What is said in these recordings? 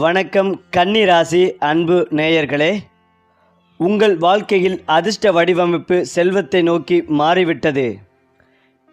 வணக்கம் கன்னி ராசி அன்பு நேயர்களே. உங்கள் வாழ்க்கையில் அதிர்ஷ்ட வடிவமைப்பு செல்வத்தை நோக்கி மாறிவிட்டது.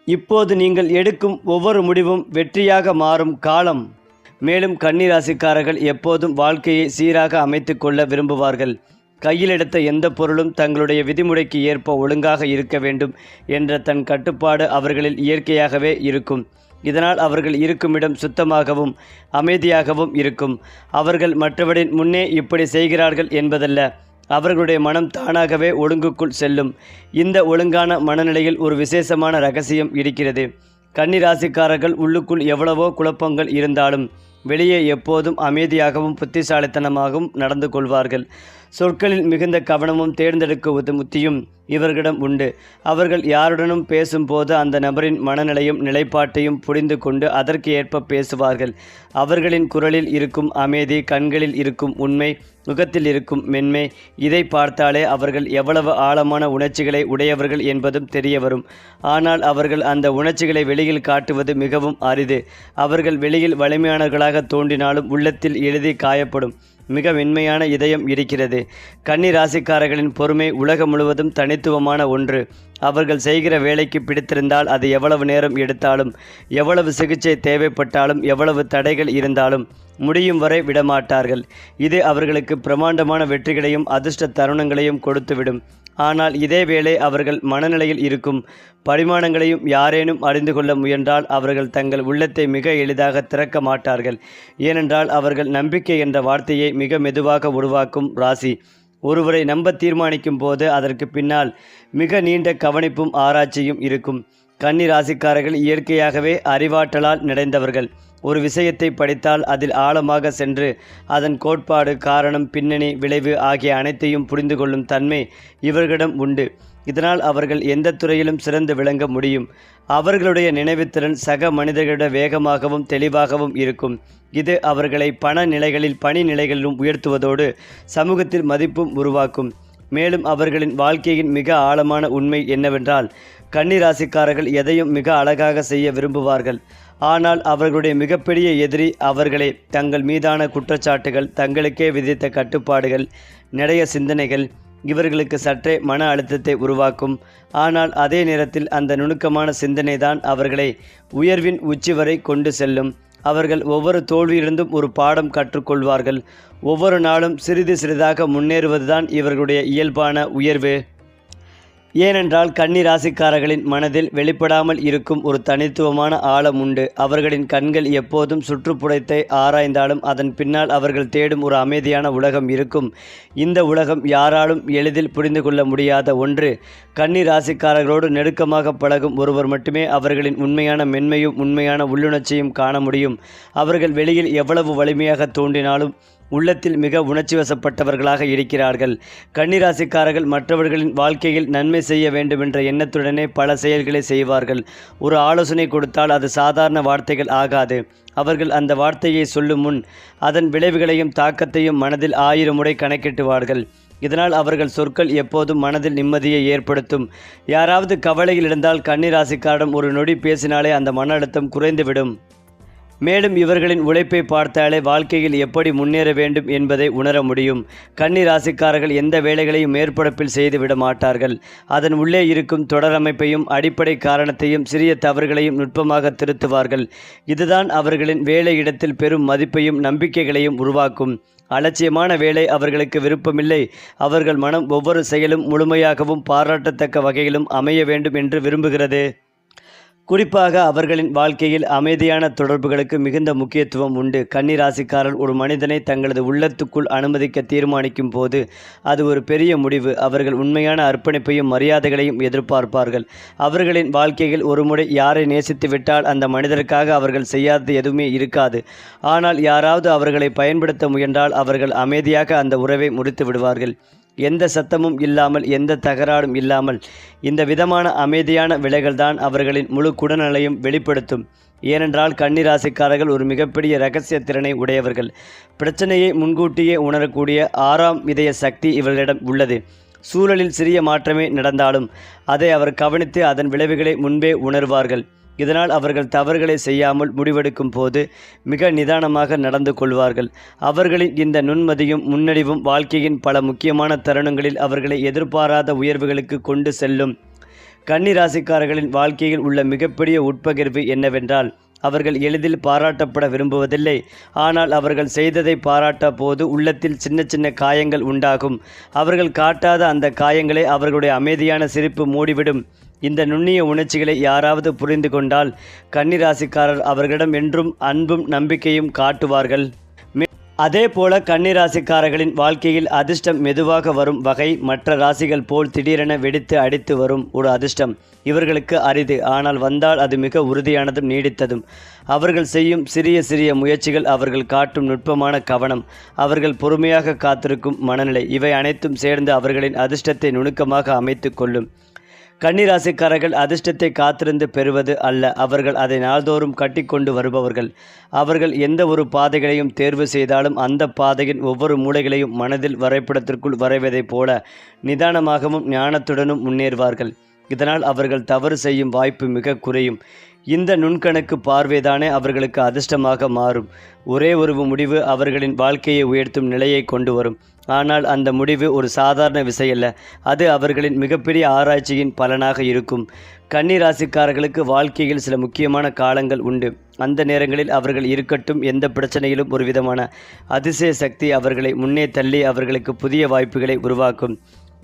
இப்போது நீங்கள் எடுக்கும் ஒவ்வொரு முடிவும் வெற்றியாக மாறும் காலம். மேலும் கன்னிராசிக்காரர்கள் எப்போதும் வாழ்க்கையை சீராக அமைத்து கொள்ள விரும்புவார்கள். கையில் எடுத்த எந்த பொருளும் தங்களுடைய விதிமுறைக்கு ஏற்ப ஒழுங்காக இருக்க வேண்டும் என்ற தன் கட்டுப்பாடு அவர்களில் இயற்கையாகவே இருக்கும். இதனால் அவர்கள் இருக்குமிடம் சுத்தமாகவும் அமைதியாகவும் இருக்கும். அவர்கள் மற்றவரின் முன்னே இப்படி செய்கிறார்கள் என்பதல்ல. அவர்களுடைய மனம் தானாகவே ஒழுங்குக்குள் செல்லும். இந்த ஒழுங்கான மனநிலையில் ஒரு விசேஷமான ரகசியம் இருக்கிறது. கன்னிராசிக்காரர்கள் உள்ளுக்குள் எவ்வளவோ குழப்பங்கள் இருந்தாலும் வெளியே எப்போதும் அமைதியாகவும் புத்திசாலித்தனமாகவும் நடந்து கொள்வார்கள். சொற்களில் மிகுந்த கவனமும் தேர்ந்தெடுக்குவது முத்தியும் இவர்களிடம் உண்டு. அவர்கள் யாருடனும் பேசும்போது அந்த நபரின் மனநிலையும் நிலைப்பாட்டையும் புரிந்து கொண்டு அதற்கு ஏற்ப பேசுவார்கள். அவர்களின் குரலில் இருக்கும் அமைதி கண்களில் இருக்கும் உண்மை முகத்தில் இருக்கும் மென்மை. இதை பார்த்தாலே அவர்கள் எவ்வளவு ஆழமான உணர்ச்சிகளை உடையவர்கள் என்பதும் தெரிய வரும். ஆனால் அவர்கள் அந்த உணர்ச்சிகளை வெளியில் காட்டுவது மிகவும் அரிது. அவர்கள் வெளியில் வலிமையானவர்களாக தோன்றினாலும் உள்ளத்தில் எழுதி காயப்படும். மிக மென்மையான இதயம் இருக்கிறது. கன்னி ராசிக்காரர்களின் பொறுமை உலகம் முழுவதும் தனித்துவமான ஒன்று. அவர்கள் செய்கிற வேலைக்கு பிடித்திருந்தால் அது எவ்வளவு நேரம் எடுத்தாலும் எவ்வளவு சிகிச்சை தேவைப்பட்டாலும் எவ்வளவு தடைகள் இருந்தாலும் முடியும் வரை விடமாட்டார்கள். இது அவர்களுக்கு பிரமாண்டமான வெற்றிகளையும் அதிர்ஷ்ட தருணங்களையும் கொடுத்துவிடும். ஆனால் இதேவேளை அவர்கள் மனநிலையில் இருக்கும் பரிமாணங்களையும் யாரேனும் அறிந்து கொள்ள முயன்றால் அவர்கள் தங்கள் உள்ளத்தை மிக எளிதாக திறக்க மாட்டார்கள். ஏனென்றால் அவர்கள் நம்பிக்கை என்ற வார்த்தையை மிக மெதுவாக உருவாக்கும் ராசி. ஒருவரை நம்ப தீர்மானிக்கும் போது அதற்கு பின்னால் மிக நீண்ட கவனிப்பும் ஆராய்ச்சியும் இருக்கும். கன்னி ராசிக்காரர்கள் இயற்கையாகவே அறிவாற்றலால் நிறைந்தவர்கள். ஒரு விஷயத்தை படித்தால் அதில் ஆழமாக சென்று அதன் கோட்பாடு காரணம் பின்னணி விளைவு ஆகிய அனைத்தையும் புரிந்து கொள்ளும் தன்மை இவர்களிடம் உண்டு. இதனால் அவர்கள் எந்த துறையிலும் சிறந்து விளங்க முடியும். அவர்களுடைய நினைவுத்திறன் சக மனிதர்களிட வேகமாகவும் தெளிவாகவும் இருக்கும். இது அவர்களை பண நிலைகளில் பணி நிலைகளிலும் உயர்த்துவதோடு சமூகத்தில் மதிப்பும் உருவாக்கும். மேலும் அவர்களின் வாழ்க்கையின் மிக ஆழமான உண்மை என்னவென்றால் கன்னிராசிக்காரர்கள் எதையும் மிக அழகாக செய்ய விரும்புவார்கள். ஆனால் அவர்களுடைய மிகப்பெரிய எதிரி அவர்களே தங்கள் மீதான குற்றச்சாட்டுகள் தங்களுக்கே விதித்த கட்டுப்பாடுகள் நிறைய சிந்தனைகள் இவர்களுக்கு சற்றே மன அழுத்தத்தை உருவாக்கும். ஆனால் அதே நேரத்தில் அந்த நுணுக்கமான சிந்தனை தான் அவர்களை உயர்வின் உச்சி வரை கொண்டு செல்லும். அவர்கள் ஒவ்வொரு தோல்வியிலிருந்தும் ஒரு பாடம் கற்றுக்கொள்வார்கள். ஒவ்வொரு நாளும் சிறிது சிறிதாக முன்னேறுவதுதான் இவர்களுடைய இயல்பான உயர்வு. ஏனென்றால் கன்னி ராசிக்காரர்களின் மனதில் வெளிப்படாமல் இருக்கும் ஒரு தனித்துவமான ஆழம் உண்டு. அவர்களின் கண்கள் எப்போதும் சுற்றுப்புறத்தை ஆராய்ந்தாலும் அதன் பின்னால் அவர்கள் தேடும் ஒரு அமைதியான உலகம் இருக்கும். இந்த உலகம் யாராலும் எளிதில் புரிந்து கொள்ள முடியாத ஒன்று. கன்னி ராசிக்காரர்களோடு நெருக்கமாக பழகும் ஒருவர் மட்டுமே அவர்களின் உண்மையான மென்மையும் உண்மையான உள்ளுணர்ச்சியும் காண முடியும். அவர்கள் வெளியில் எவ்வளவு வலிமையாக தோன்றினாலும் உள்ளத்தில் மிக உணர்ச்சி வசப்பட்டவர்களாக இருக்கிறார்கள். கன்னிராசிக்காரர்கள் மற்றவர்களின் வாழ்க்கையில் நன்மை செய்ய வேண்டுமென்ற எண்ணத்துடனே பல செயல்களை செய்வார்கள். ஒரு ஆலோசனை கொடுத்தால் அது சாதாரண வார்த்தைகள் ஆகாது. அவர்கள் அந்த வார்த்தையை சொல்லும் முன் அதன் விளைவுகளையும் தாக்கத்தையும் மனதில் ஆயிரம் முறை கணக்கிட்டுவார்கள். இதனால் அவர்கள் சொற்கள் எப்போதும் மனதில் நிம்மதியை ஏற்படுத்தும். யாராவது கவலையில் இருந்தால் கன்னிராசிக்காரிடம் ஒரு நொடி பேசினாலே அந்த மன அழுத்தம் குறைந்துவிடும். மேலும் இவர்களின் உழைப்பை பார்த்தாலே வாழ்க்கையில் எப்படி முன்னேற வேண்டும் என்பதை உணர முடியும். கன்னி ராசிக்காரர்கள் எந்த வேலைகளையும் மேற்பரப்பில் செய்துவிட மாட்டார்கள். அதன் உள்ளே இருக்கும் தொடரமைப்பையும் அடிப்படை காரணத்தையும் சிறிய தவறுகளையும் நுட்பமாக திருத்துவார்கள். இதுதான் அவர்களின் வேலை இடத்தில் பெரும் மதிப்பையும் நம்பிக்கைகளையும் உருவாக்கும். அலட்சியமான வேலை அவர்களுக்கு விருப்பமில்லை. அவர்கள் மனம் ஒவ்வொரு செயலும் முழுமையாகவும் பாராட்டத்தக்க வகையிலும் அமைய வேண்டும் என்று விரும்புகிறது. குறிப்பாக அவர்களின் வாழ்க்கையில் அமைதியான தொடர்புகளுக்கு மிகுந்த முக்கியத்துவம் உண்டு. கன்னிராசிக்காரர் ஒரு மனிதனை தங்களது உள்ளத்துக்குள் அனுமதிக்க தீர்மானிக்கும் போது அது ஒரு பெரிய முடிவு. அவர்கள் உண்மையான அர்ப்பணிப்பையும் மரியாதைகளையும் எதிர்பார்ப்பார்கள். அவர்களின் வாழ்க்கையில் ஒருமுறை யாரை நேசித்து விட்டால் அந்த மனிதருக்காக அவர்கள் செய்யாதது எதுவுமே இருக்காது. ஆனால் யாராவது அவர்களை பயன்படுத்த முயன்றால் அவர்கள் அமைதியாக அந்த உறவை முடித்து விடுவார்கள். எந்த சத்தமும் இல்லாமல் எந்த தகராறும் இல்லாமல் இந்த விதமான அமைதியான விலைகள்தான் அவர்களின் முழு குடநலையும் வெளிப்படுத்தும். ஏனென்றால் கன்னிராசிக்காரர்கள் ஒரு மிகப்பெரிய இரகசிய திறனை உடையவர்கள். பிரச்சனையை முன்கூட்டியே உணரக்கூடிய ஆறாம் இதய சக்தி இவர்களிடம் உள்ளது. சூழலில் சிறிய மாற்றமே நடந்தாலும் அதை அவர் கவனித்து அதன் விளைவுகளை முன்பே உணர்வார்கள். இதனால் அவர்கள் தவறுகளை செய்யாமல் முடிவெடுக்கும் போது மிக நிதானமாக நடந்து கொள்வார்கள். அவர்களின் இந்த நுண்மதியும் முன்னறிவும் வாழ்க்கையின் பல முக்கியமான தருணங்களில் அவர்களை எதிர்பாராத உயர்வுகளுக்கு கொண்டு செல்லும். கன்னிராசிக்காரர்களின் வாழ்க்கையில் உள்ள மிகப்பெரிய உட்பகிர்வு என்னவென்றால் அவர்கள் எளிதில் பாராட்டப்பட விரும்புவதில்லை. ஆனால் அவர்கள் செய்ததை பாராட்ட போது உள்ளத்தில் சின்ன சின்ன காயங்கள் உண்டாகும். அவர்கள் காட்டாத அந்த காயங்களை அவர்களுடைய அமைதியான சிரிப்பு மூடிவிடும். இந்த நுண்ணிய உணர்ச்சிகளை யாராவது புரிந்து கொண்டால் கன்னிராசிக்காரர் அவர்களிடம் என்றும் அன்பும் நம்பிக்கையும் காட்டுவார்கள். அதே போல கன்னிராசிக்காரர்களின் வாழ்க்கையில் அதிர்ஷ்டம் மெதுவாக வரும் வகை மற்ற ராசிகள் போல் திடீரென வெடித்து அடித்து வரும் ஒரு அதிர்ஷ்டம். இவர்களுக்கு அரிது ஆனால் வந்தால் அது மிக உறுதியானதும் நீடித்ததும். அவர்கள் செய்யும் சிறிய சிறிய முயற்சிகள் அவர்கள் காட்டும் நுட்பமான கவனம். அவர்கள் பொறுமையாக காத்திருக்கும் மனநிலை இவை அனைத்தும் சேர்ந்து அவர்களின் அதிர்ஷ்டத்தை நுணுக்கமாக அமைத்து கொள்ளும். கன்னிராசிக்காரர்கள் அதிர்ஷ்டத்தை காத்திருந்து பெறுவது அல்ல. அவர்கள் அதை நாள்தோறும் கட்டிக்கொண்டு வருபவர்கள். அவர்கள் எந்த ஒரு பாதைகளையும் தேர்வு செய்தாலும் அந்த பாதையின் ஒவ்வொரு மூலைகளையும் மனதில் வரைபடத்திற்குள் வரைவதைப் போல நிதானமாகவும் ஞானத்துடனும் முன்னேறுவார்கள். இதனால் அவர்கள் தவறு செய்யும் வாய்ப்பு மிக குறையும். இந்த நுண்கணக்கு பார்வைதானே அவர்களுக்கு அதிர்ஷ்டமாக மாறும். ஒரே ஒரு முடிவு அவர்களின் வாழ்க்கையை உயர்த்தும் நிலையை கொண்டு வரும். ஆனால் அந்த முடிவு ஒரு சாதாரண விஷயமல்ல அது அவர்களின் மிகப்பெரிய ஆராய்ச்சியின் பலனாக இருக்கும். கன்னி ராசிக்காரர்களுக்கு வாழ்க்கையில் சில முக்கியமான காலங்கள் உண்டு. அந்த நேரங்களில் அவர்கள் இருக்கட்டும் எந்த பிரச்சனையிலும் ஒரு விதமான அதிசய சக்தி அவர்களை முன்னே தள்ளி அவர்களுக்கு புதிய வாய்ப்புகளை உருவாக்கும்.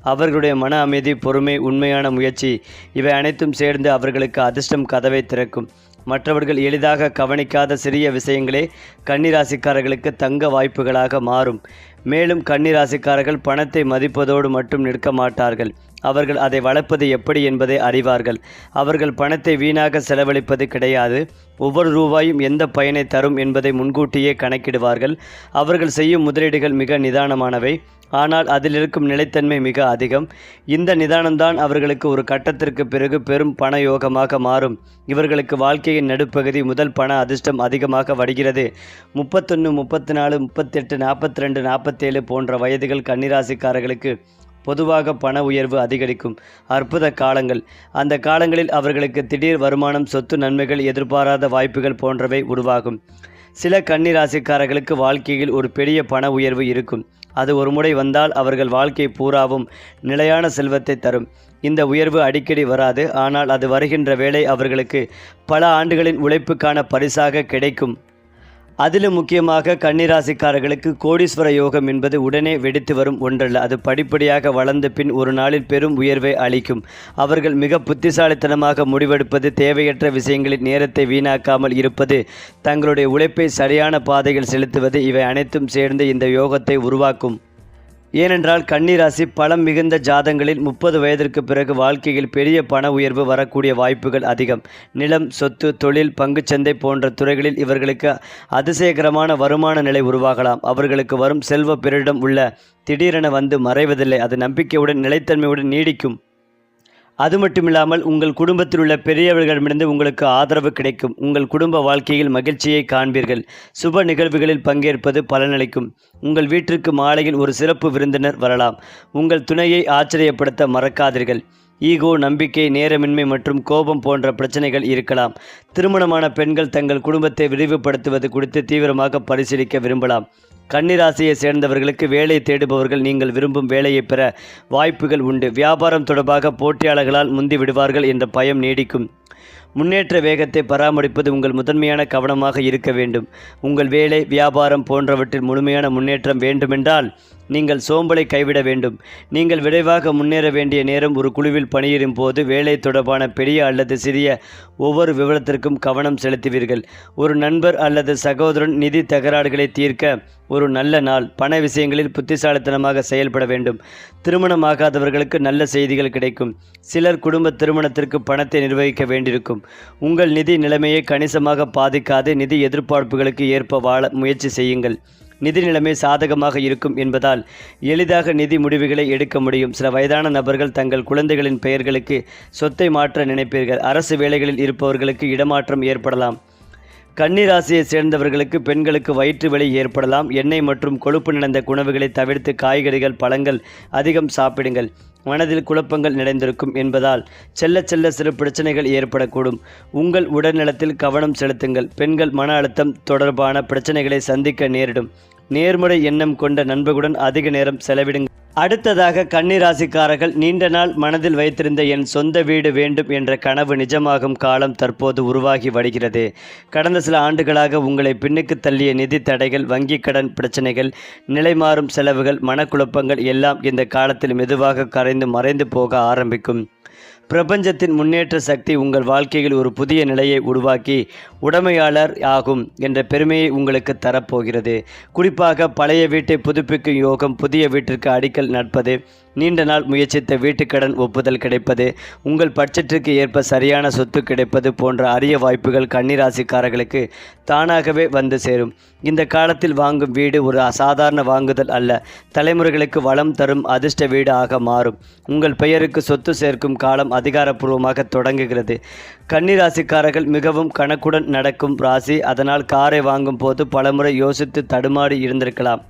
அவர்களுடைய மன அமைதி பொறுமை உண்மையான முயற்சி இவை அனைத்தும் சேர்ந்து அவர்களுக்கு அதிர்ஷ்டம் கதவை திறக்கும். மற்றவர்கள் எளிதாக கவனிக்காத சிறிய விஷயங்களே கன்னிராசிக்காரர்களுக்கு தங்க வாய்ப்புகளாக மாறும். மேலும் கன்னிராசிக்காரர்கள் பணத்தை மதிப்பதோடு மட்டும் நிற்க மாட்டார்கள். அவர்கள் அதை வளர்ப்பது எப்படி என்பதை அறிவார்கள். அவர்கள் பணத்தை வீணாக செலவழிப்பது கிடையாது. ஒவ்வொரு ரூபாயும் எந்த பயனை தரும் என்பதை முன்கூட்டியே கணக்கிடுவார்கள். அவர்கள் செய்யும் முதலீடுகள் மிக நிதானமானவை. ஆனால் அதில் இருக்கும் நிலைத்தன்மை மிக அதிகம். இந்த நிதானம்தான் அவர்களுக்கு ஒரு கட்டத்திற்கு பிறகு பெரும் பண யோகமாக மாறும். இவர்களுக்கு வாழ்க்கையின் நடுப்பகுதி முதல் பண அதிர்ஷ்டம் அதிகமாக வருகிறது முப்பத்தொன்று முப்பத்தி நாலு முப்பத்தெட்டு நாற்பத்தி ரெண்டு நாற்பத்தேழு போன்ற வயதுகள் கன்னிராசிக்காரர்களுக்கு பொதுவாக பண உயர்வு அதிகரிக்கும். அற்புத காலங்கள். அந்த காலங்களில் அவர்களுக்கு திடீர் வருமானம் சொத்து நன்மைகள் எதிர்பாராத வாய்ப்புகள் போன்றவை உருவாகும். சில கன்னிராசிக்காரர்களுக்கு வாழ்க்கையில் ஒரு பெரிய பண உயர்வு இருக்கும். அது ஒரு முறை வந்தால் அவர்கள் வாழ்க்கை பூராவும் நிலையான செல்வத்தை தரும். இந்த உயர்வு அடிக்கடி வராது ஆனால் அது வருகின்ற வேளை அவர்களுக்கு பல ஆண்டுகளின் உழைப்புக்கான பரிசாக கிடைக்கும். அதிலும் முக்கியமாக கன்னிராசிக்காரர்களுக்கு கோடீஸ்வர யோகம் என்பது உடனே வெடித்து வரும் ஒன்றல்ல. அது படிப்படியாக வளர்ந்த பின் ஒரு நாளில் பெரும் உயர்வை அளிக்கும். அவர்கள் மிக புத்திசாலித்தனமாக முடிவெடுப்பது தேவையற்ற விஷயங்களில் நேரத்தை வீணாக்காமல் இருப்பது தங்களுடைய உழைப்பை சரியான பாதையில் செலுத்துவது இவை அனைத்தும் சேர்ந்து இந்த யோகத்தை உருவாக்கும். ஏனென்றால் கன்னிராசி பலம் மிகுந்த ஜாதங்களில் முப்பது வயதிற்கு பிறகு வாழ்க்கையில் பெரிய பண உயர்வு வரக்கூடிய வாய்ப்புகள் அதிகம். நிலம் சொத்து தொழில் பங்குச்சந்தை போன்ற துறைகளில் இவர்களுக்கு அதிசயகரமான வருமான நிலை உருவாகலாம். அவர்களுக்கு வரும் செல்வ பிறரிடம் உள்ள திடீரென வந்து மறைவதில்லை. அது நம்பிக்கையுடன் நிலைத்தன்மையுடன் நீடிக்கும். அது மட்டுமில்லாமல் உங்கள் குடும்பத்தில் உள்ள பெரியவர்களிடமிருந்து உங்களுக்கு ஆதரவு கிடைக்கும். உங்கள் குடும்ப வாழ்க்கையில் மகிழ்ச்சியை காண்பீர்கள். சுப நிகழ்வுகளில் பங்கேற்பது பலனளிக்கும். உங்கள் வீட்டிற்கு மாலையில் ஒரு சிறப்பு விருந்தினர் வரலாம். உங்கள் துணையை ஆச்சரியப்படுத்த மறக்காதீர்கள். ஈகோ நம்பிக்கை நேரமின்மை மற்றும் கோபம் போன்ற பிரச்சனைகள் இருக்கலாம். திருமணமான பெண்கள் தங்கள் குடும்பத்தை விரிவுபடுத்துவது குறித்து தீவிரமாக பரிசீலிக்க விரும்பலாம். கன்னிராசியை சேர்ந்தவர்களுக்கு வேலை தேடுபவர்கள் நீங்கள் விரும்பும் வேலையை பெற வாய்ப்புகள் உண்டு. வியாபாரம் தொடர்பாக போட்டியாளர்களால் முந்தி விடுவார்கள் என்ற பயம் நீடிக்கும். முன்னேற்ற வேகத்தை பராமரிப்பது உங்கள் முதன்மையான கவனமாக இருக்க வேண்டும். உங்கள் வேலை வியாபாரம் போன்றவற்றில் முழுமையான முன்னேற்றம் வேண்டுமென்றால் நீங்கள் சோம்பலை கைவிட வேண்டும். நீங்கள் விரைவாக முன்னேற வேண்டிய நேரம் ஒரு குழுவில் பணியிடும் போது வேலை தொடர்பான பெரிய அல்லது சிறிய ஒவ்வொரு விவரத்திற்கும் கவனம் செலுத்துவீர்கள். ஒரு நண்பர் அல்லது சகோதரன் நிதி தகராறுகளை தீர்க்க ஒரு நல்ல நாள். பண விஷயங்களில் புத்திசாலித்தனமாக செயல்பட வேண்டும். திருமணமாகாதவர்களுக்கு நல்ல செய்திகள் கிடைக்கும். சிலர் குடும்ப திருமணத்திற்கு பணத்தை நிர்வகிக்க வேண்டியிருக்கும். உங்கள் நிதி நிலைமையை கணிசமாக பாதிக்காது. நிதி எதிர்பார்ப்புகளுக்கு ஏற்ப வாழ முயற்சி செய்யுங்கள். நிதி நிலைமை சாதகமாக இருக்கும் என்பதால் எளிதாக நிதி முடிவுகளை எடுக்க முடியும். சில வயதான நபர்கள் தங்கள் குழந்தைகளின் பெயர்களுக்கு சொத்தை மாற்ற நினைப்பீர்கள். அரசு வேலைகளில் இருப்பவர்களுக்கு இடமாற்றம் ஏற்படலாம். கன்னிராசியை சேர்ந்தவர்களுக்கு பெண்களுக்கு வயிற்று வலி ஏற்படலாம். எண்ணெய் மற்றும் கொழுப்பு நிறைந்த உணவுகளை தவிர்த்து காய்கறிகள் பழங்கள் அதிகம் சாப்பிடுங்கள். மனதில் குழப்பங்கள் நிறைந்திருக்கும் என்பதால் செல்ல செல்ல சிறு பிரச்சனைகள் ஏற்படக்கூடும். உங்கள் உடல்நலத்தில் கவனம் செலுத்துங்கள். பெண்கள் மன அழுத்தம் தொடர்பான பிரச்சனைகளை சந்திக்க நேரிடும். நேர்முறை எண்ணம் கொண்ட நண்பர்களுடன் அதிக நேரம் செலவிடுங்க. அடுத்ததாக கன்னிராசிக்காரர்கள் நீண்ட நாள் மனதில் வைத்திருந்த என் சொந்த வீடு வேண்டும் என்ற கனவு நிஜமாகும் காலம் தற்போது உருவாகி வருகிறது. கடந்த சில ஆண்டுகளாக உங்களை பின்னுக்கு தள்ளிய நிதி தடைகள் வங்கிக் கடன் பிரச்சனைகள் நிலைமாறும் செலவுகள் மனக்குழப்பங்கள் எல்லாம் இந்த காலத்தில் மெதுவாக கரைந்து மறைந்து போக ஆரம்பிக்கும். பிரபஞ்சத்தின் முன்னேற்ற சக்தி உங்கள் வாழ்க்கையில் ஒரு புதிய நிலையை உருவாக்கி உடைமையாளர் ஆகும் என்ற பெருமையை உங்களுக்கு தரப்போகிறது. குறிப்பாக பழைய வீட்டை புதுப்பிக்கும் யோகம் புதிய வீட்டிற்கு அடிக்கல் நட்பது. நீண்ட நாள் முயற்சித்த வீட்டுக்கடன் ஒப்புதல் கிடைப்பது உங்கள் பட்ஜெட்டிற்கு ஏற்ப சரியான சொத்து கிடைப்பது போன்ற அரிய வாய்ப்புகள் கன்னிராசிக்காரர்களுக்கு தானாகவே வந்து சேரும். இந்த காலத்தில் வாங்கும் வீடு ஒரு அசாதாரண வாங்குதல் அல்ல. தலைமுறைகளுக்கு வளம் தரும் அதிர்ஷ்ட வீடு ஆக மாறும். உங்கள் பெயருக்கு சொத்து சேர்க்கும் காலம் அதிகாரப்பூர்வமாக தொடங்குகிறது. கன்னிராசிக்காரர்கள் மிகவும் கணக்குடன் நடக்கும் ராசி அதனால் காரை வாங்கும் போது பலமுறை யோசித்து தடுமாறி இருந்திருக்கலாம்.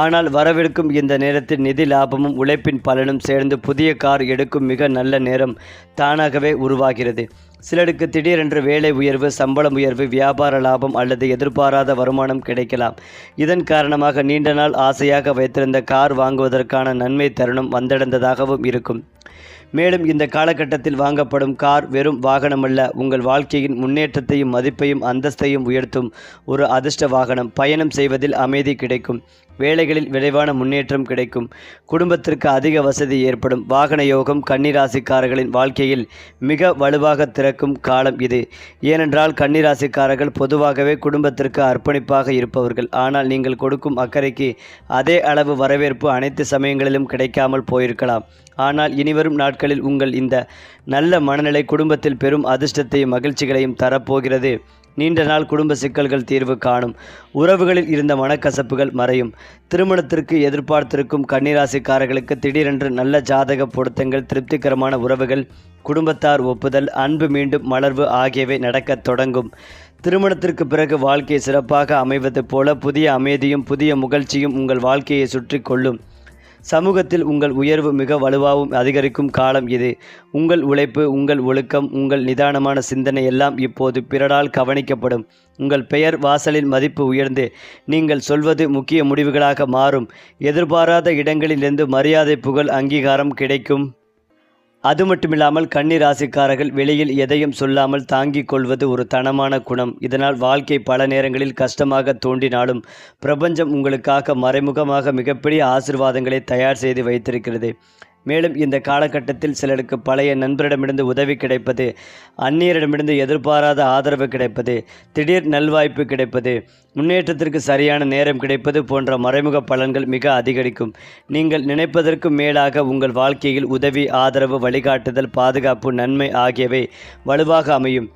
ஆனால் வரவிருக்கும் இந்த நேரத்தில் நிதி லாபமும் உழைப்பின் பலனும் சேர்ந்து புதிய கார் எடுக்கும் மிக நல்ல நேரம் தானாகவே உருவாகிறது. சிலருக்கு திடீரென்று வேலை உயர்வு சம்பளம் உயர்வு வியாபார லாபம் அல்லது எதிர்பாராத வருமானம் கிடைக்கலாம். இதன் காரணமாக நீண்ட நாள் ஆசையாக வைத்திருந்த கார் வாங்குவதற்கான நன்மை தருணம் வந்தடைந்ததாகவும் இருக்கும். மேலும் இந்த காலகட்டத்தில் வாங்கப்படும் கார் வெறும் வாகனமல்ல உங்கள் வாழ்க்கையின் முன்னேற்றத்தையும் மதிப்பையும் அந்தஸ்தையும் உயர்த்தும் ஒரு அதிர்ஷ்ட வாகனம் பயணம் செய்வதில் அமைதி கிடைக்கும். வேலைகளில் விரைவான முன்னேற்றம் கிடைக்கும். குடும்பத்திற்கு அதிக வசதி ஏற்படும். வாகன யோகம் கன்னிராசிக்காரர்களின் வாழ்க்கையில் மிக வலுவாக திறக்கும் காலம் இது. ஏனென்றால் கன்னிராசிக்காரர்கள் பொதுவாகவே குடும்பத்திற்கு அர்ப்பணிப்பாக இருப்பவர்கள். ஆனால் நீங்கள் கொடுக்கும் அக்கறைக்கு அதே அளவு வரவேற்பு அனைத்து சமயங்களிலும் கிடைக்காமல் போயிருக்கலாம். ஆனால் இனிவரும் நாட்களில் உங்கள் இந்த நல்ல மனநிலை குடும்பத்தில் பெரும் அதிர்ஷ்டத்தையும் மகிழ்ச்சிகளையும் தரப்போகிறது. நீண்ட நாள் குடும்ப சிக்கல்கள் தீர்வு காணும். உறவுகளில் இருந்த மனக்கசப்புகள் மறையும். திருமணத்திற்கு எதிர்பார்த்திருக்கும் கன்னிராசிக்காரர்களுக்கு திடீரென்று நல்ல ஜாதக பொருத்தங்கள் திருப்திகரமான உறவுகள் குடும்பத்தார் ஒப்புதல் அன்பு மீண்டும் மலர்வு ஆகியவை நடக்கத் தொடங்கும். திருமணத்திற்கு பிறகு வாழ்க்கை சிறப்பாக அமைவது போல புதிய அமைதியும் புதிய முகழ்ச்சியும் உங்கள் வாழ்க்கையை சுற்றி கொள்ளும். சமூகத்தில் உங்கள் உயர்வு மிக வலுவாகவும் அதிகரிக்கும் காலம் இது. உங்கள் உழைப்பு உங்கள் ஒழுக்கம் உங்கள் நிதானமான சிந்தனை எல்லாம் இப்போது பிறரால் கவனிக்கப்படும். உங்கள் பெயர் வாசலின் மதிப்பு உயர்ந்து. நீங்கள் சொல்வது முக்கிய முடிவுகளாக மாறும். எதிர்பாராத இடங்களிலிருந்து மரியாதை புகழ் அங்கீகாரம் கிடைக்கும். அது மட்டுமில்லாமல் கன்னி ராசிக்காரர்கள் வெளியில் எதையும் சொல்லாமல் தாங்கிக் கொள்வது ஒரு தனமான குணம். இதனால் வாழ்க்கை பல நேரங்களில் கஷ்டமாக தோன்றினாலும் பிரபஞ்சம் உங்களுக்காக மறைமுகமாக மிகப்பெரிய ஆசிர்வாதங்களை தயார் செய்து வைத்திருக்கிறது. மேலும் இந்த காலகட்டத்தில் சிலருக்கு பழைய நண்பரிடமிருந்து உதவி கிடைப்பது அந்நியரிடமிருந்து எதிர்பாராத ஆதரவு கிடைப்பது திடீர் நல்வாய்ப்பு கிடைப்பது முன்னேற்றத்திற்கு சரியான நேரம் கிடைப்பது போன்ற மறைமுக பலன்கள் மிக அதிகரிக்கும். நீங்கள் நினைப்பதற்கு மேலாக உங்கள் வாழ்க்கையில் உதவி ஆதரவு வழிகாட்டுதல் பாதுகாப்பு நன்மை ஆகியவை வலுவாக அமையும்.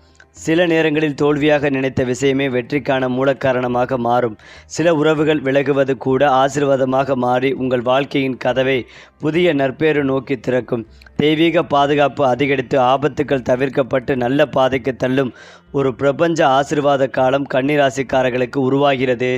சில நேரங்களில் தோல்வியாக நினைத்த விஷயமே வெற்றிக்கான மூலக்காரணமாக மாறும். சில உறவுகள் விலகுவது கூட ஆசீர்வாதமாக மாறி உங்கள் வாழ்க்கையின் கதவை புதிய நற்பேறு நோக்கி திறக்கும். தெய்வீக பாதுகாப்பு அதிகரித்து ஆபத்துக்கள் தவிர்க்கப்பட்டு நல்ல பாதைக்கு தள்ளும் ஒரு பிரபஞ்ச ஆசீர்வாத காலம் கன்னிராசிக்காரர்களுக்கு உருவாகிறது.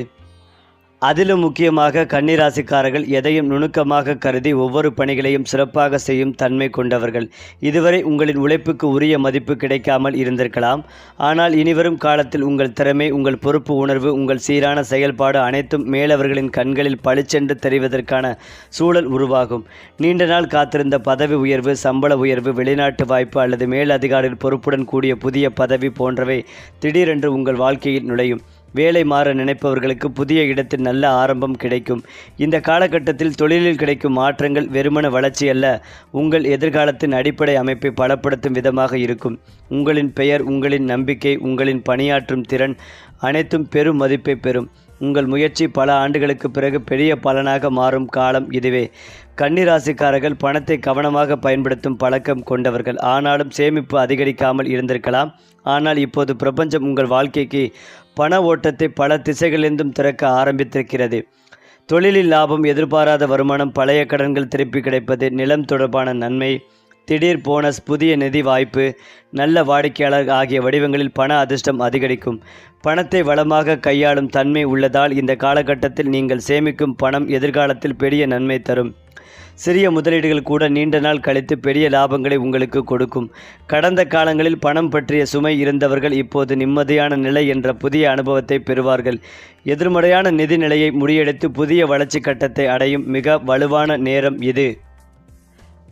அதிலும் முக்கியமாக கன்னிராசிக்காரர்கள் எதையும் நுணுக்கமாக கருதி ஒவ்வொரு பணிகளையும் சிறப்பாக செய்யும் தன்மை கொண்டவர்கள். இதுவரை உங்களின் உழைப்புக்கு உரிய மதிப்பு கிடைக்காமல் இருந்திருக்கலாம். ஆனால் இனிவரும் காலத்தில் உங்கள் திறமை உங்கள் பொறுப்பு உணர்வு உங்கள் சீரான செயல்பாடு அனைத்தும் மேலவர்களின் கண்களில் பளிச்சென்று தெரிவதற்கான சூழல் உருவாகும். நீண்ட நாள் காத்திருந்த பதவி உயர்வு சம்பள உயர்வு வெளிநாட்டு வாய்ப்பு அல்லது மேலதிகாரிகள் பொறுப்புடன் கூடிய புதிய பதவி போன்றவை திடீரென்று உங்கள் வாழ்க்கையில் நுழையும். வேலை மாற நினைப்பவர்களுக்கு புதிய இடத்தில் நல்ல ஆரம்பம் கிடைக்கும். இந்த காலகட்டத்தில் தொழிலில் கிடைக்கும் மாற்றங்கள் வெறுமன வளர்ச்சி அல்ல உங்கள் எதிர்காலத்தின் அடிப்படை அமைப்பை பலப்படுத்தும் விதமாக இருக்கும். உங்களின் பெயர் உங்களின் நம்பிக்கை உங்களின் பணியாற்றும் திறன் அனைத்தும் பெரும் மதிப்பை பெறும். உங்கள் முயற்சி பல ஆண்டுகளுக்கு பிறகு பெரிய பலனாக மாறும் காலம் இதுவே. கன்னிராசிக்காரர்கள் பணத்தை கவனமாக பயன்படுத்தும் பழக்கம் கொண்டவர்கள். ஆனாலும் சேமிப்பு அதிகரிக்காமல் இருந்திருக்கலாம். ஆனால் இப்போது பிரபஞ்சம் உங்கள் வாழ்க்கைக்கு பண ஓட்டத்தை பல திசைகளிலிருந்தும் திறக்க ஆரம்பித்திருக்கிறது. தொழிலில் லாபம் எதிர்பாராத வருமானம் பழைய கடன்கள் திருப்பி கிடைப்பது நிலம் தொடர்பான நன்மை திடீர் போனஸ் புதிய நிதி வாய்ப்பு நல்ல வாடிக்கையாளர் ஆகிய வடிவங்களில் பண அதிர்ஷ்டம் அதிகரிக்கும். பணத்தை வளமாக கையாளும் தன்மை உள்ளதால் இந்த காலகட்டத்தில் நீங்கள் சேமிக்கும் பணம் எதிர்காலத்தில் பெரிய நன்மை தரும். சிறிய முதலீடுகள் கூட நீண்ட நாள் கழித்து பெரிய லாபங்களை உங்களுக்கு கொடுக்கும். கடந்த காலங்களில் பணம் பற்றிய சுமை இருந்தவர்கள் இப்போது நிம்மதியான நிலை என்ற புதிய அனுபவத்தை பெறுவார்கள். எதிர்மறையான நிதி நிலையை முறியடித்து புதிய வளர்ச்சி கட்டத்தை அடையும் மிக வலுவான நேரம் இது.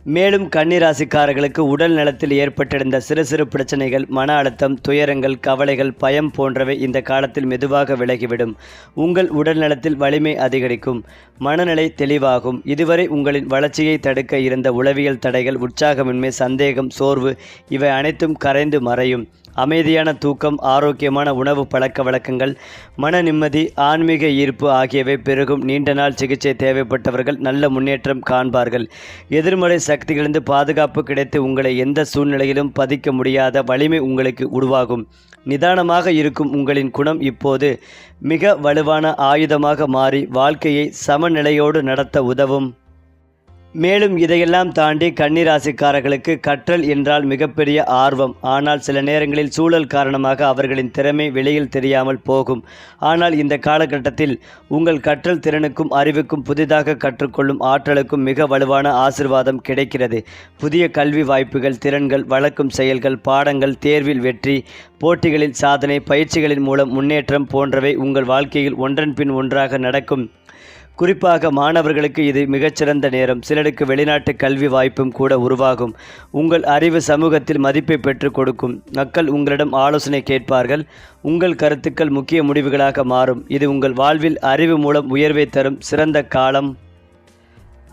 மேலும் கன்னிராசிக்காரர்களுக்கு உடல் நலத்தில் ஏற்பட்டிருந்த சிறு சிறு பிரச்சனைகள் மன அழுத்தம் துயரங்கள் கவலைகள் பயம் போன்றவை இந்த காலத்தில் மெதுவாக விலகிவிடும். உங்கள் உடல் நலத்தில் வலிமை அதிகரிக்கும். மனநிலை தெளிவாகும். இதுவரை உங்களின் வளர்ச்சியை தடுக்க இருந்த உளவியல் தடைகள் உற்சாகமின்மை சந்தேகம் சோர்வு இவை அனைத்தும் கரைந்து மறையும். அமைதியான தூக்கம் ஆரோக்கியமான உணவு பழக்க வழக்கங்கள் மன நிம்மதி ஆன்மீக ஈர்ப்பு ஆகியவை பெருகும். நீண்ட நாள் சிகிச்சை தேவைப்பட்டவர்கள் நல்ல முன்னேற்றம் காண்பார்கள். எதிர்மறை சக்திகளிலிருந்து பாதுகாப்பு கிடைத்து உங்களை எந்த சூழ்நிலையிலும் பதிக்க முடியாத வலிமை உங்களுக்கு உருவாகும். நிதானமாக இருக்கும் உங்களின் குணம் இப்போது மிக வலுவான ஆயுதமாக மாறி வாழ்க்கையை சமநிலையோடு நடத்த உதவும். மேலும் இதையெல்லாம் தாண்டி கன்னிராசிக்காரர்களுக்கு கற்றல் என்றால் மிகப்பெரிய ஆர்வம். ஆனால் சில நேரங்களில் சூழல் காரணமாக அவர்களின் திறமை வெளியில் தெரியாமல் போகும். ஆனால் இந்த காலகட்டத்தில் உங்கள் கற்றல் திறனுக்கும் அறிவுக்கும் புதிதாக கற்றுக்கொள்ளும் ஆற்றலுக்கும் மிக வலுவான ஆசிர்வாதம் கிடைக்கிறது. புதிய கல்வி வாய்ப்புகள் திறன்கள் வழக்கும் செயல்கள் பாடங்கள் தேர்வில் வெற்றி போட்டிகளில் சாதனை பயிற்சிகளின் மூலம் முன்னேற்றம் போன்றவை உங்கள் வாழ்க்கையில் ஒன்றன் பின் ஒன்றாக நடக்கும். குறிப்பாக மாணவர்களுக்கு இது மிகச்சிறந்த நேரம். சிலருக்கு வெளிநாட்டு கல்வி வாய்ப்பும் கூட உருவாகும். உங்கள் அறிவு சமூகத்தில் மதிப்பை பெற்றுக் கொடுக்கும். மக்கள் உங்களிடம் ஆலோசனை கேட்பார்கள். உங்கள் கருத்துக்கள் முக்கிய முடிவுகளாக மாறும். இது உங்கள் வாழ்வில் அறிவு மூலம் உயர்வை தரும். சிறந்த காலம்.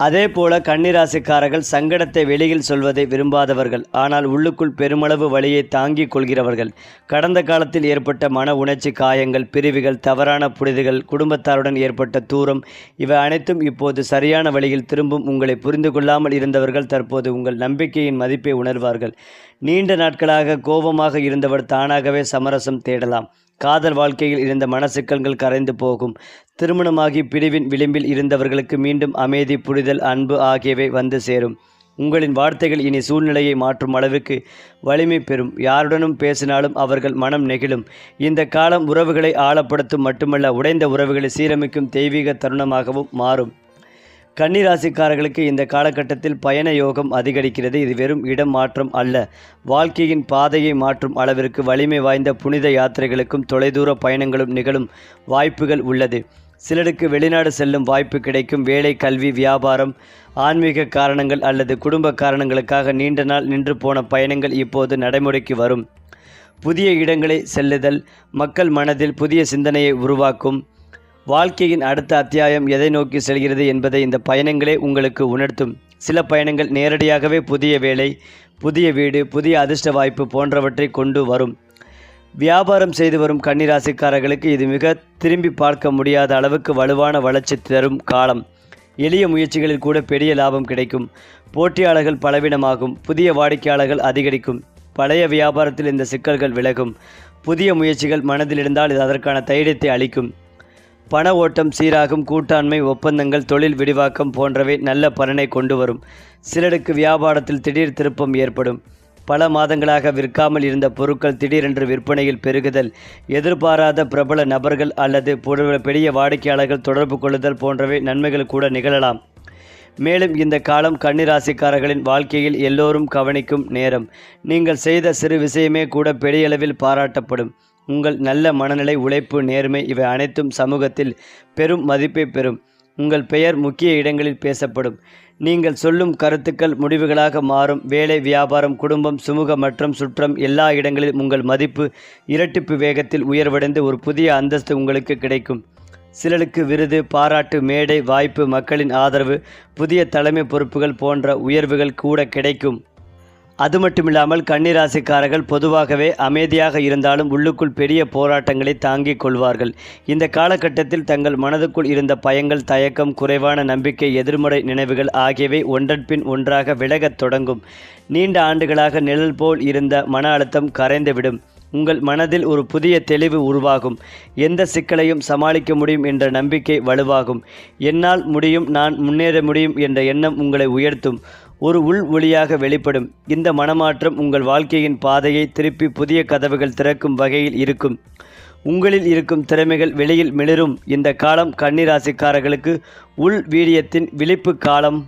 அதே போல கன்னிராசிக்காரர்கள் சங்கடத்தை வெளியில் சொல்வதை விரும்பாதவர்கள். ஆனால் உள்ளுக்குள் பெருமளவு வழியை தாங்கிக் கொள்கிறவர்கள். கடந்த காலத்தில் ஏற்பட்ட மன உணர்ச்சி காயங்கள் பிரிவுகள் தவறான புரிதுகள் குடும்பத்தாருடன் ஏற்பட்ட தூரம் இவை அனைத்தும் இப்போது சரியான வழியில் திரும்பும் உங்களை புரிந்து கொள்ளாமல் இருந்தவர்கள் தற்போது உங்கள் நம்பிக்கையின் மதிப்பை உணர்வார்கள். நீண்ட நாட்களாக கோபமாக இருந்தவர் தானாகவே சமரசம் தேடலாம். காதல் வாழ்க்கையில் இருந்த மனசிக்கல்கள் கரைந்து போகும். திருமணமாகி பிரிவின் விளிம்பில் இருந்தவர்களுக்கு மீண்டும் அமைதி புரிதல் அன்பு ஆகியவை வந்து சேரும். உங்களின் வார்த்தைகள் இனி சூழ்நிலையை மாற்றும் அளவுக்கு வலிமை பெறும். யாருடனும் பேசினாலும் அவர்கள் மனம் நெகிழும். இந்த காலம் உறவுகளை ஆழப்படுத்தும் மட்டுமல்ல உடைந்த உறவுகளை சீரமைக்கும் தெய்வீக தருணமாகவும் மாறும். கன்னிராசிக்காரர்களுக்கு இந்த காலகட்டத்தில் பயண யோகம் அதிகரிக்கிறது. இது வெறும் இடம் மாற்றம் அல்ல. வாழ்க்கையின் பாதையை மாற்றும் அளவிற்கு வலிமை வாய்ந்த புனித யாத்திரைகளுக்கும் தொலைதூர பயணங்களும் நிகழும் வாய்ப்புகள் உள்ளது. சிலருக்கு வெளிநாடு செல்லும் வாய்ப்பு கிடைக்கும். வேலை கல்வி வியாபாரம் ஆன்மீக காரணங்கள் அல்லது குடும்ப காரணங்களுக்காக நீண்ட நாள் நின்று போன பயணங்கள் இப்போது நடைமுறைக்கு வரும். புதிய இடங்களை செல்லுதல் மக்கள் மனதில் புதிய சிந்தனையை உருவாக்கும். வாழ்க்கையின் அடுத்த அத்தியாயம் எதை நோக்கி செல்கிறது என்பதை இந்த பயணங்களே உங்களுக்கு உணர்த்தும். சில பயணங்கள் நேரடியாகவே புதிய வேலை புதிய வீடு புதிய அதிர்ஷ்ட வாய்ப்பு போன்றவற்றை கொண்டு வரும். வியாபாரம் செய்து வரும் கன்னிராசிக்காரர்களுக்கு இது மிக திரும்பி பார்க்க முடியாத அளவுக்கு வலுவான வளர்ச்சி தரும் காலம். எளிய முயற்சிகளில் கூட பெரிய லாபம் கிடைக்கும். போட்டியாளர்கள் பலவீனமாகும். புதிய வாடிக்கையாளர்கள் அதிகரிக்கும். பழைய வியாபாரத்தில் இந்த சிக்கல்கள் விலகும். புதிய முயற்சிகள் மனதில் இருந்தால் இது அதற்கான தைரியத்தை அளிக்கும். பண ஓட்டம் சீராகும். கூட்டாண்மை ஒப்பந்தங்கள் தொழில் விரிவாக்கம் போன்றவை நல்ல பலனை கொண்டு வரும். சிலருக்கு வியாபாரத்தில் திடீர் திருப்பம் ஏற்படும். பல மாதங்களாக விற்காமல் இருந்த பொருட்கள் திடீரென்று விற்பனையில் பெருகுதல் எதிர்பாராத பிரபல நபர்கள் அல்லது பெரிய வாடிக்கையாளர்கள் தொடர்பு கொள்ளுதல் போன்றவை நன்மைகள் கூட நிகழலாம். மேலும் இந்த காலம் கன்னிராசிக்காரர்களின் வாழ்க்கையில் எல்லோரும் கவனிக்கும் நேரம். நீங்கள் செய்த சிறு விஷயமே கூட பெரிய அளவில் பாராட்டப்படும். உங்கள் நல்ல மனநிலை உழைப்பு நேர்மை இவை அனைத்தும் சமூகத்தில் பெரும் மதிப்பை பெறும். உங்கள் பெயர் முக்கிய இடங்களில் பேசப்படும். நீங்கள் சொல்லும் கருத்துக்கள் முடிவுகளாக மாறும். வேலை வியாபாரம் குடும்பம் சுமூக மற்றும் சுற்றம் எல்லா இடங்களிலும் உங்கள் மதிப்பு இரட்டிப்பு வேகத்தில் உயர்வடைந்து ஒரு புதிய அந்தஸ்து உங்களுக்கு கிடைக்கும். சிலருக்கு விருது பாராட்டு மேடை வாய்ப்பு மக்களின் ஆதரவு புதிய தலைமை பொறுப்புகள் போன்ற உயர்வுகள் கூட கிடைக்கும். அது மட்டுமில்லாமல் கன்னிராசிக்காரர்கள் பொதுவாகவே அமைதியாக இருந்தாலும் உள்ளுக்குள் பெரிய போராட்டங்களை தாங்கிக் கொள்வார்கள். இந்த காலகட்டத்தில் தங்கள் மனதுக்குள் இருந்த பயங்கள் தயக்கம் குறைவான நம்பிக்கை எதிர்மறை நினைவுகள் ஆகியவை ஒன்றன்பின் ஒன்றாக விலகத் தொடங்கும். நீண்ட ஆண்டுகளாக நிழல் போல் இருந்த மன அழுத்தம் கரைந்துவிடும். உங்கள் மனதில் ஒரு புதிய தெளிவு உருவாகும். எந்த சிக்கலையும் சமாளிக்க முடியும் என்ற நம்பிக்கை வலுவாகும். என்னால் முடியும் நான் முன்னேற முடியும் என்ற எண்ணம் உங்களை உயர்த்தும். ஒரு உள் ஒளியாக வெளிப்படும். இந்த மனமாற்றம் உங்கள் வாழ்க்கையின் பாதையை திருப்பி புதிய கதவுகள் திறக்கும் வகையில் இருக்கும். உங்களில் இருக்கும் திறமைகள் வெளியில் மிளிரும். இந்த காலம் கன்னிராசிக்காரர்களுக்கு உள் வீரியத்தின் விழிப்பு காலம்.